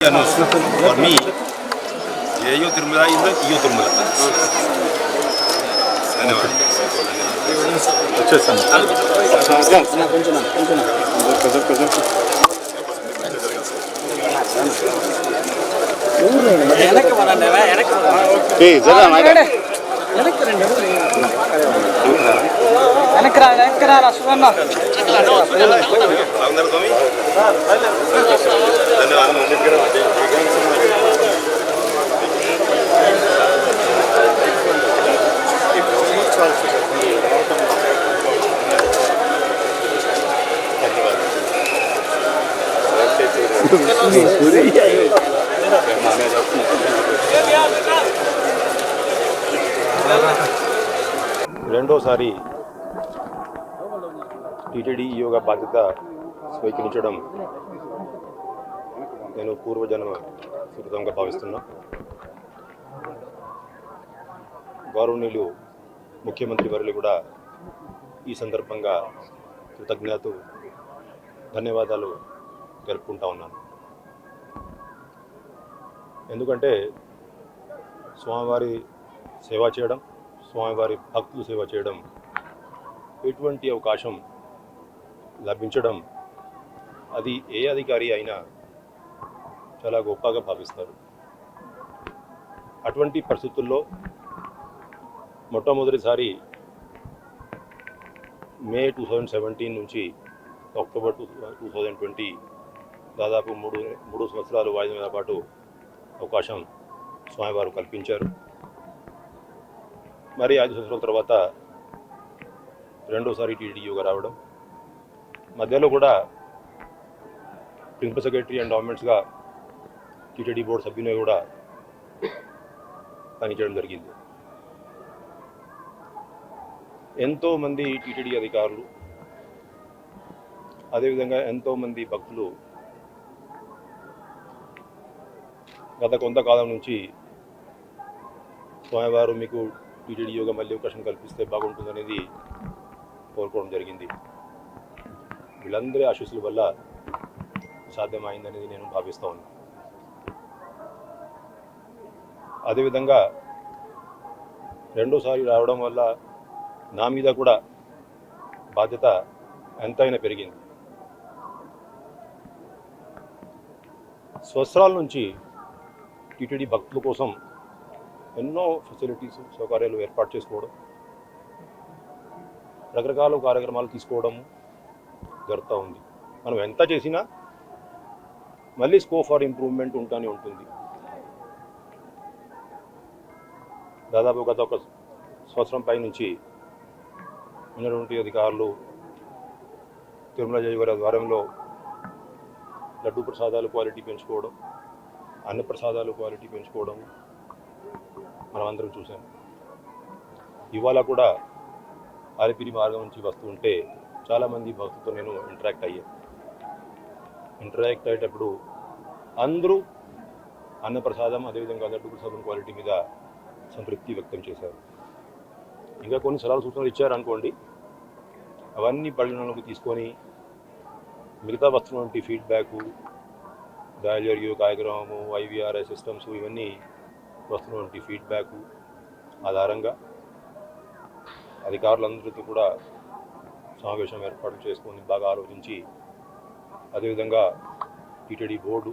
For me, ellos terminan yılda, yo terminan. எனக்கு வரல எனக்கு எனக்கு ரெண்டு எனக்குறா எனக்குறா சுகம்னா రా సువర్ణ బాగున్నారు స్వామి ధన్యవాదాలు రెండోసారి టీటీడీ యోగ బాధ్యత స్వీకరించడం నేను పూర్వజన్మ సుకృతంగా భావిస్తున్నా. గౌరవనీయులు ముఖ్యమంత్రి వారిని కూడా ఈ సందర్భంగా కృతజ్ఞతలు ధన్యవాదాలు జరుపుకుంటా ఉన్నాను. ఎందుకంటే స్వామివారి సేవ చేయడం స్వామివారి భక్తులు సేవ చేయడం ఎటువంటి అవకాశం లభించడం అది ఏ అధికారి అయినా చాలా గొప్పగా భావిస్తారు. అటువంటి పరిస్థితుల్లో మొట్టమొదటిసారి మే టూ థౌజండ్ సెవెంటీన్ నుంచి October two two thousand twenty దాదాపు మూడు మూడు సంవత్సరాలు వాయిదా పాటు అవకాశం స్వామివారు కల్పించారు. మరి ఐదు సంవత్సరాల తర్వాత రెండోసారి టీడీయూగా రావడం మధ్యలో కూడా ప్రిన్సిపల్ సెక్రటరీ అండ్ గవర్నమెంట్స్గా టీటీడీ బోర్డు సభ్యునిగా కూడా పనిచేయడం జరిగింది. ఎంతోమంది టీటీడీ అధికారులు అదేవిధంగా ఎంతోమంది భక్తులు గత కొంతకాలం నుంచి స్వామివారు మీకు టీటీడీ యోగ మళ్ళీ అవకాశం కల్పిస్తే బాగుంటుందనేది కోరుకోవడం జరిగింది. వీళ్ళందరి ఆశీస్సుల వల్ల సాధ్యమైందనేది నేను భావిస్తూ ఉన్నాను అదేవిధంగా రెండోసారి రావడం వల్ల నా మీద కూడా బాధ్యత ఎంతైనా పెరిగింది. స్వస్రాల నుంచి టీటీడీ భక్తుల కోసం ఎన్నో ఫెసిలిటీస్ సౌకర్యాలు ఏర్పాటు చేసుకోవడం రకరకాల కార్యక్రమాలు తీసుకోవడం జరుగుతూ ఉంది. మనం ఎంత చేసినా మళ్ళీ స్కోప్ ఫర్ ఇంప్రూవ్మెంట్ ఉంటానే ఉంటుంది. దాదాపు గత ఒక సంవత్సరం పై నుంచి ఉన్నటువంటి అధికారులు తిరుమల జయవారి ద్వారంలో లడ్డు ప్రసాదాలు క్వాలిటీ పెంచుకోవడం అన్న ప్రసాదాలు క్వాలిటీ పెంచుకోవడం మనం అందరం చూసాం ఇవాళ కూడా ఆలిపిరి మార్గం నుంచి వస్తుంటే చాలామంది భక్తులతో నేను ఇంటరాక్ట్ అయ్యాను ఇంటరాక్ట్ అయ్యేటప్పుడు అందరూ అన్నప్రసాదం అదేవిధంగా లడ్డు ప్రసాదం క్వాలిటీ మీద సంతృప్తి వ్యక్తం చేశారు. ఇంకా కొన్ని సలహాలు సూచనలు ఇచ్చారు అనుకోండి. అవన్నీ పరిగణలోకి తీసుకొని మిగతా వస్తున్నటువంటి ఫీడ్బ్యాకు డయలరియో కార్యక్రమము ఐవీఆర్ఐ సిస్టమ్స్ ఇవన్నీ వస్తున్నటువంటి ఫీడ్బ్యాక్ ఆధారంగా అధికారులందరితో కూడా సమావేశం ఏర్పాటు చేసుకొని బాగా ఆలోచించి అదేవిధంగా టీటీడీ బోర్డు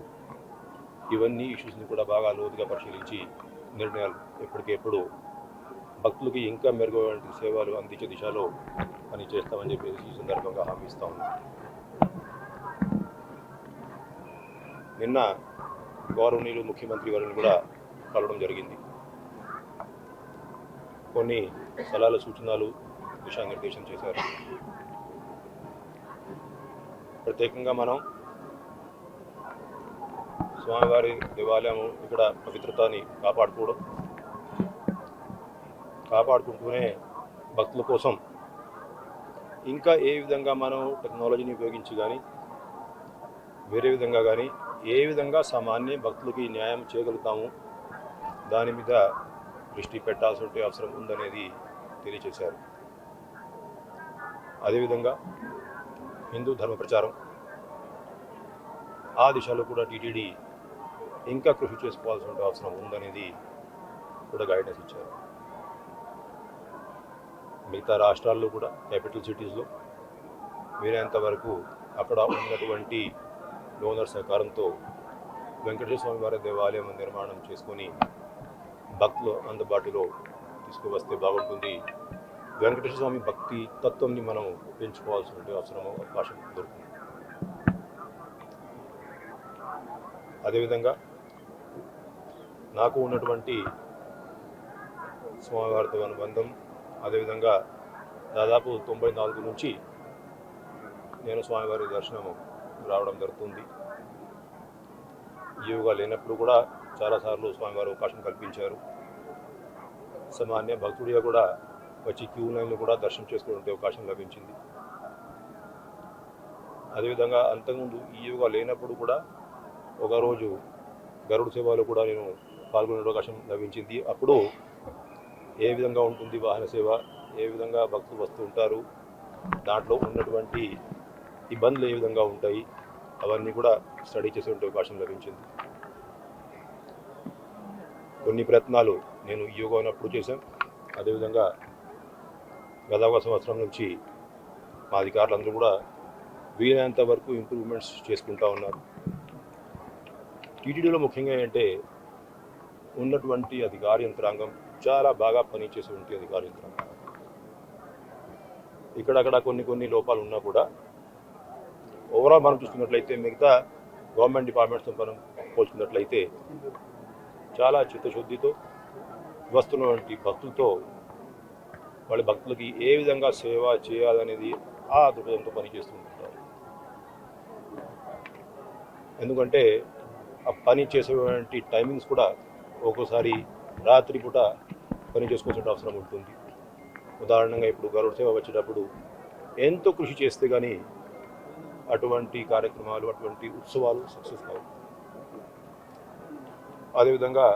ఇవన్నీ ఇష్యూస్ని కూడా బాగా లోతుగా పరిశీలించి నిర్ణయాలు ఎప్పటికెప్పుడు భక్తులకి ఇంకా మెరుగైన సేవలు అందించే దిశలో పని చేస్తామని చెప్పేసి ఈ సందర్భంగా హామీ ఇస్తా ఉన్నాం. నిన్న గౌరవనీయులు ముఖ్యమంత్రి గారిని కూడా కలవడం జరిగింది. కొన్ని సలహాలు సూచనలు దిశానిర్దేశం చేశారు. ప్రత్యేకంగా మనం స్వామివారి దేవాలయం ఇక్కడ పవిత్రతని కాపాడుకోవడం కాపాడుకుంటూనే భక్తుల కోసం ఇంకా ఏ విధంగా మనం టెక్నాలజీని ఉపయోగించి కానీ వేరే విధంగా కానీ ఏ విధంగా సామాన్య భక్తులకి న్యాయం చేయగలుగుతాము దాని మీద దృష్టి పెట్టాల్సిన అవసరం ఉందనేది తెలియచేశారు. అదేవిధంగా హిందూ ధర్మ ప్రచారం ఆ దిశలో కూడా టీటీడీ ఇంకా కృషి చేసుకోవాల్సిన అవసరం ఉందనేది కూడా గైడెన్స్ ఇచ్చారు. మిగతా రాష్ట్రాల్లో కూడా క్యాపిటల్ సిటీస్లో వీలైనంత వరకు అక్కడ ఉన్నటువంటి డోనర్ సహకారంతో వెంకటేశ్వర స్వామి వారి దేవాలయం నిర్మాణం చేసుకొని భక్తులు అందుబాటులో తీసుకువస్తే బాగుంటుంది వెంకటేశ్వర స్వామి భక్తి తత్వంని మనం పెంచుకోవాల్సిన అవసరం అవకాశం దొరుకుతుంది. అదేవిధంగా నాకు ఉన్నటువంటి స్వామివారితో అనుబంధం అదేవిధంగా దాదాపు తొంభై నాలుగు నుంచి నేను స్వామివారి దర్శనం రావడం జరుగుతుంది. ఈవుగా లేనప్పుడు కూడా చాలాసార్లు స్వామివారు అవకాశం కల్పించారు. సామాన్య భక్తుడిగా కూడా వచ్చి క్యూ లైన్లో కూడా దర్శనం చేసుకునే అవకాశం లభించింది. అదేవిధంగా అంతకుముందు ఈ యోగా లేనప్పుడు కూడా ఒకరోజు గరుడు సేవలో కూడా నేను పాల్గొనే అవకాశం లభించింది. అప్పుడు ఏ విధంగా ఉంటుంది వాహన సేవ? ఏ విధంగా భక్తులు వస్తూ ఉంటారు? దాంట్లో ఉన్నటువంటి ఇబ్బందులు ఏ విధంగా ఉంటాయి? అవన్నీ కూడా స్టడీ చేసే అవకాశం లభించింది. కొన్ని ప్రయత్నాలు నేను యోగా ఉన్నప్పుడు చేశాను. అదేవిధంగా గత ఒక సంవత్సరం నుంచి మా అధికారులందరూ కూడా వీలైనంత వరకు ఇంప్రూవ్మెంట్స్ చేసుకుంటా ఉన్నారు. టీటీడీలో ముఖ్యంగా ఏంటంటే ఉన్నటువంటి అధికార యంత్రాంగం చాలా బాగా పనిచేసేటువంటి అధికార యంత్రాంగం. ఇక్కడక్కడ కొన్ని కొన్ని లోపాలు ఉన్నా కూడా ఓవరాల్ మనం చూసుకున్నట్లయితే మిగతా గవర్నమెంట్ డిపార్ట్మెంట్స్తో మనం పోల్చుకున్నట్లయితే చాలా చిత్తశుద్ధితో వస్తున్నటువంటి భక్తులతో వాళ్ళ భక్తులకి ఏ విధంగా సేవ చేయాలనేది ఆ దృక్పథంతో పనిచేస్తుంటారు. ఎందుకంటే ఆ పని చేసేటువంటి టైమింగ్స్ కూడా ఒక్కోసారి రాత్రిపూట పని చేసుకోవాల్సిన అవసరం ఉంటుంది. ఉదాహరణగా ఇప్పుడు గరుడ సేవ వచ్చేటప్పుడు ఎంతో కృషి చేస్తే కానీ అటువంటి కార్యక్రమాలు అటువంటి ఉత్సవాలు సక్సెస్ కావు. అదేవిధంగా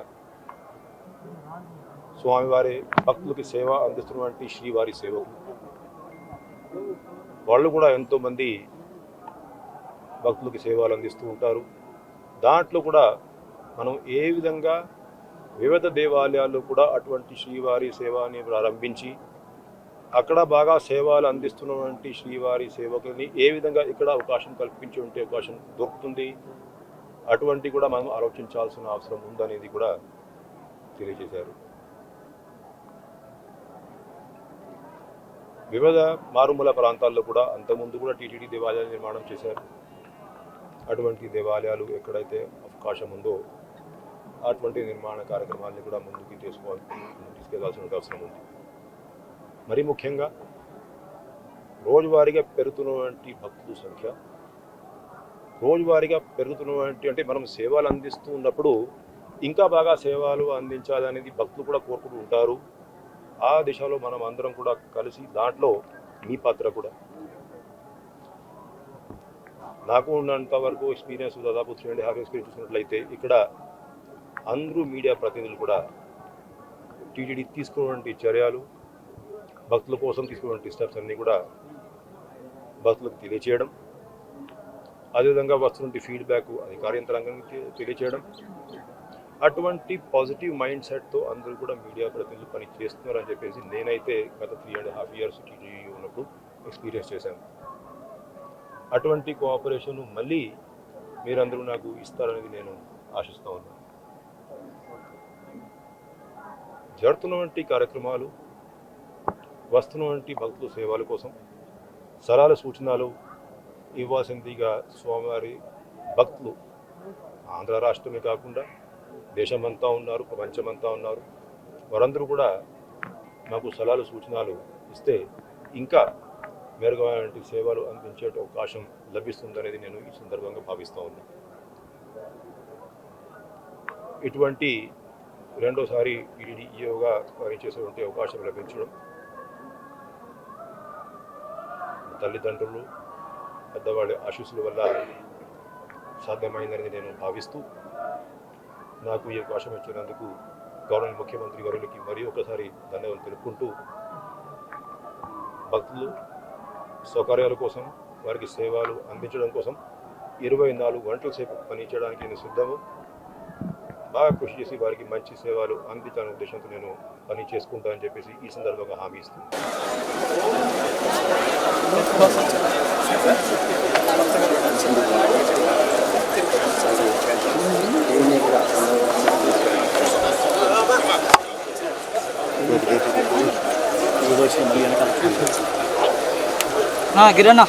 స్వామివారి భక్తులకి సేవ అందిస్తున్నటువంటి శ్రీవారి సేవకులు వాళ్ళు కూడా ఎంతోమంది భక్తులకి సేవలు అందిస్తూ ఉంటారు. దాంట్లో కూడా మనం ఏ విధంగా వివిధ దేవాలయాల్లో కూడా అటువంటి శ్రీవారి సేవని ప్రారంభించి అక్కడ బాగా సేవలు అందిస్తున్నటువంటి శ్రీవారి సేవకుల్ని ఏ విధంగా ఇక్కడ అవకాశం కల్పించి ఉంటే అవకాశం దొరుకుతుంది అటువంటి కూడా మనం ఆలోచించాల్సిన అవసరం ఉందనేది కూడా తెలియజేశారు. వివిధ మారుమూల ప్రాంతాల్లో కూడా అంతకుముందు కూడా టీటీడీ దేవాలయాలు నిర్మాణం చేశారు. అటువంటి దేవాలయాలు ఎక్కడైతే అవకాశం ఉందో అటువంటి నిర్మాణ కార్యక్రమాన్ని కూడా ముందుకు తీసుకోవాలి తీసుకెళ్ళాల్సిన అవసరం ఉంది. మరి ముఖ్యంగా రోజువారీగా పెరుగుతున్నటువంటి భక్తుల సంఖ్య రోజువారీగా పెరుగుతున్నటువంటి అంటే మనం సేవలు అందిస్తూ ఉన్నప్పుడు ఇంకా బాగా సేవలు అందించాలనేది భక్తులు కూడా కోరుకుంటూ ఉంటారు. ఆ దిశలో మనం అందరం కూడా కలిసి దాంట్లో మీ పాత్ర కూడా. నాకు ఉన్నంత వరకు ఎక్స్పీరియన్స్ దాదాపు త్రీ అండ్ హాఫ్ ఎక్స్పీరియన్స్ చూసినట్లయితే ఇక్కడ అందరూ మీడియా ప్రతినిధులు కూడా టీటీడీ తీసుకున్నటువంటి చర్యలు భక్తుల కోసం తీసుకున్నటువంటి స్టెప్స్ అన్నీ కూడా భక్తులకు తెలియచేయడం అదేవిధంగా వస్తున్నటువంటి ఫీడ్బ్యాక్ అధికార యంత్రాంగానికి తెలియచేయడం అటువంటి పాజిటివ్ మైండ్ సెట్తో అందరూ కూడా మీడియా ప్రతినిధులు పని చేస్తున్నారని చెప్పేసి నేనైతే గత three and half years TTD ఉన్నప్పుడు ఎక్స్పీరియన్స్ చేశాను. అటువంటి కోఆపరేషన్ మళ్ళీ మీరందరూ నాకు ఇస్తారనేది నేను ఆశిస్తూ ఉన్నాను. జరుగుతున్నటువంటి కార్యక్రమాలు వస్తున్నటువంటి భక్తుల సేవల కోసం సరాల సూచనలు ఇవ్వాల్సిందిగా స్వామివారి భక్తులు ఆంధ్ర రాష్ట్రమే కాకుండా దేశమంతా ఉన్నారు ప్రపంచమంతా ఉన్నారు. వారందరూ కూడా మాకు సలహాలు సూచనలు ఇస్తే ఇంకా మెరుగైన సేవలు అందించే అవకాశం లభిస్తుందనేది నేను ఈ సందర్భంగా భావిస్తూ ఉన్నాను ఇటువంటి రెండోసారి వీడియోగా ఈఓగా పనిచేసేటువంటి అవకాశం లభించడం తల్లిదండ్రులు పెద్దవాళ్ళ ఆశీస్సుల వల్ల సాధ్యమైందని నేను భావిస్తూ నాకు ఈ అవకాశం ఇచ్చినందుకు గవర్నమెంట్ ముఖ్యమంత్రి గారికి మరీ ఒకసారి ధన్యవాదాలు తెలుపుకుంటూ భక్తులు సౌకర్యాల కోసం వారికి సేవలు అందించడం కోసం ఇరవై నాలుగు గంటల సేపు పనిచేయడానికి నేను సిద్ధము. బాగా కృషి చేసి వారికి మంచి సేవలు అందించాలనే ఉద్దేశంతో నేను పని చేసుకుంటానని చెప్పేసి ఈ సందర్భంగా హామీ గిరన్నా